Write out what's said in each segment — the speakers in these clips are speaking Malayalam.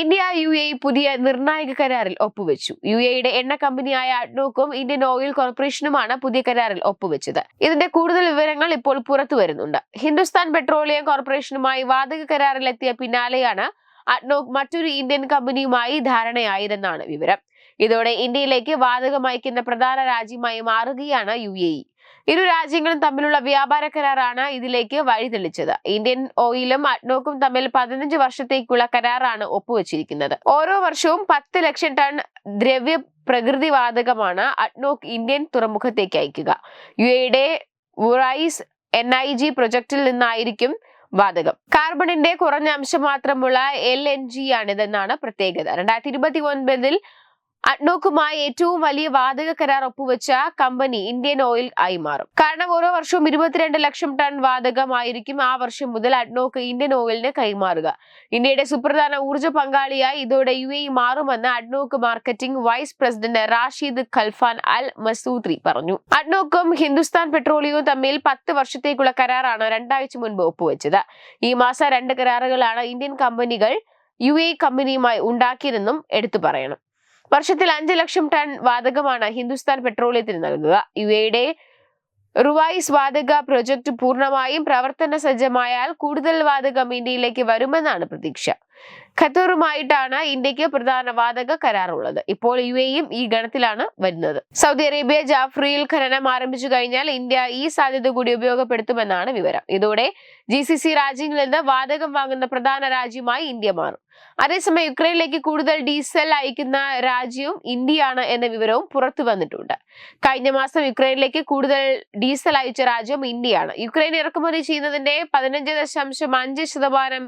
ഇന്ത്യ യു എ പുതിയ നിർണായക കരാറിൽ ഒപ്പുവെച്ചു. യു എയുടെ എണ്ണ കമ്പനിയായ അഡ്നോക്കും ഇന്ത്യൻ ഓയിൽ കോർപ്പറേഷനുമാണ് പുതിയ കരാറിൽ ഒപ്പുവെച്ചത്. ഇതിന്റെ കൂടുതൽ വിവരങ്ങൾ ഇപ്പോൾ പുറത്തു വരുന്നുണ്ട്. ഹിന്ദുസ്ഥാൻ പെട്രോളിയം കോർപ്പറേഷനുമായി വാതക കരാറിലെത്തിയ പിന്നാലെയാണ് അഡ്നോക് മറ്റൊരു ഇന്ത്യൻ കമ്പനിയുമായി ധാരണയായതെന്നാണ് വിവരം. ഇതോടെ ഇന്ത്യയിലേക്ക് വാതകം അയക്കുന്ന പ്രധാന രാജ്യമായി മാറുകയാണ് യു എ ഇ. ഇരു രാജ്യങ്ങളും തമ്മിലുള്ള വ്യാപാര കരാറാണ് ഇതിലേക്ക് വഴിതെളിച്ചത്. ഇന്ത്യൻ ഓയിലും അഡ്നോക്കും തമ്മിൽ പതിനഞ്ച് വർഷത്തേക്കുള്ള കരാറാണ് ഒപ്പുവച്ചിരിക്കുന്നത്. ഓരോ വർഷവും പത്ത് ലക്ഷം ടൺ ദ്രവ്യ പ്രകൃതി വാതകമാണ് അഡ്നോക്ക് ഇന്ത്യൻ തുറമുഖത്തേക്ക് അയക്കുക. യു എയുടെ വുറൈസ് എൻ ഐ ജി പ്രൊജക്ടിൽ നിന്നായിരിക്കും വാതകം. കാർബണിന്റെ കുറഞ്ഞ അംശം മാത്രമുള്ള എൽ എൻ ജി ആണിതെന്നാണ് പ്രത്യേകത. രണ്ടായിരത്തി ഇരുപത്തി ഒൻപതിൽ അഡ്നോക്കുമായി ഏറ്റവും വലിയ വാതക കരാർ ഒപ്പുവെച്ച കമ്പനി ഇന്ത്യൻ ഓയിൽ ആയി മാറും. കാരണം ഓരോ വർഷവും ഇരുപത്തിരണ്ട് ലക്ഷം ടൺ വാതകമായിരിക്കും ആ വർഷം മുതൽ അഡ്നോക്ക് ഇന്ത്യൻ ഓയിലിന് കൈമാറുക. ഇന്ത്യയുടെ സുപ്രധാന ഊർജ പങ്കാളിയായി ഇതോടെ യു മാറുമെന്ന് ADNOC marketing vice president Rashid Khalfan Al മസൂദ്രി പറഞ്ഞു. അഡ്നോക്കും ഹിന്ദുസ്ഥാൻ പെട്രോളിയവും തമ്മിൽ പത്ത് വർഷത്തേക്കുള്ള കരാറാണ് രണ്ടാഴ്ച മുൻപ് ഒപ്പുവെച്ചത്. ഈ മാസം രണ്ട് കരാറുകളാണ് ഇന്ത്യൻ കമ്പനികൾ യു എ കമ്പനിയുമായി ഉണ്ടാക്കിയതെന്നും എടുത്തു പറയണം. വർഷത്തിൽ അഞ്ച് ലക്ഷം ടൺ വാതകമാണ് ഹിന്ദുസ്ഥാൻ പെട്രോളിയത്തിന് നൽകുക യു എയുടെ റുവൈസ് വാതക പ്രൊജക്ട് പൂർണമായും പ്രവർത്തന സജ്ജമായാൽ കൂടുതൽ വാതകം ഇന്ത്യയിലേക്ക് വരുമെന്നാണ് പ്രതീക്ഷ. ഖത്തറുമായിട്ടാണ് ഇന്ത്യയ്ക്ക് പ്രധാന വാതക കരാറുള്ളത്. ഇപ്പോൾ യു എയും ഈ ഗണത്തിലാണ് വരുന്നത്. സൗദി അറേബ്യ ജാഫ്രിയിൽ ഖനനം ആരംഭിച്ചു കഴിഞ്ഞാൽ ഇന്ത്യ ഈ സാധ്യത കൂടി ഉപയോഗപ്പെടുത്തുമെന്നാണ് വിവരം. ഇതോടെ ജി സി സി രാജ്യങ്ങളിൽ നിന്ന് വാതകം വാങ്ങുന്ന പ്രധാന രാജ്യമായി ഇന്ത്യ മാറും. അതേസമയം യുക്രൈനിലേക്ക് കൂടുതൽ ഡീസൽ അയക്കുന്ന രാജ്യവും ഇന്ത്യയാണ് എന്ന വിവരവും പുറത്തു വന്നിട്ടുണ്ട്. കഴിഞ്ഞ മാസം യുക്രൈനിലേക്ക് കൂടുതൽ ഡീസൽ അയച്ച രാജ്യം ഇന്ത്യയാണ്. യുക്രൈൻ ഇറക്കുമതി ചെയ്യുന്നതിന്റെ പതിനഞ്ച് ദശാംശം അഞ്ച് ശതമാനം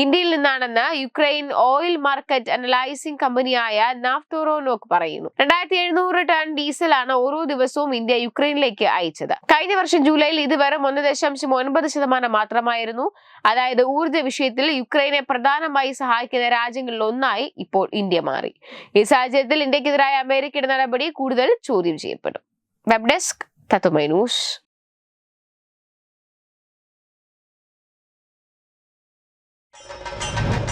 ഇന്ത്യയിൽ നിന്നാണെന്ന് യുക്രൈൻ ഓയിൽ മാർക്കറ്റ് അനലൈസിംഗ് കമ്പനിയായ നാഫ്തോറോനോക്ക് പറയുന്നു. രണ്ടായിരത്തി എഴുന്നൂറ് ടൺ ഡീസലാണ് ഓരോ ദിവസവും ഇന്ത്യ യുക്രൈനിലേക്ക് അയച്ചത്. കഴിഞ്ഞ വർഷം ജൂലൈയിൽ ഇത് വെറും ഒന്ന് ദശാംശം ഒൻപത് ശതമാനം മാത്രമായിരുന്നു. അതായത് ഊർജ വിഷയത്തിൽ യുക്രൈനെ പ്രധാനമായി സഹായിക്കുന്ന രാജ്യങ്ങളിൽ ഒന്നായി ഇപ്പോൾ ഇന്ത്യ മാറി. ഈ സാഹചര്യത്തിൽ ഇന്ത്യക്കെതിരായ അമേരിക്കയുടെ നടപടി കൂടുതൽ ചോദ്യം ചെയ്യപ്പെടും. Web desk Tatwamayi news.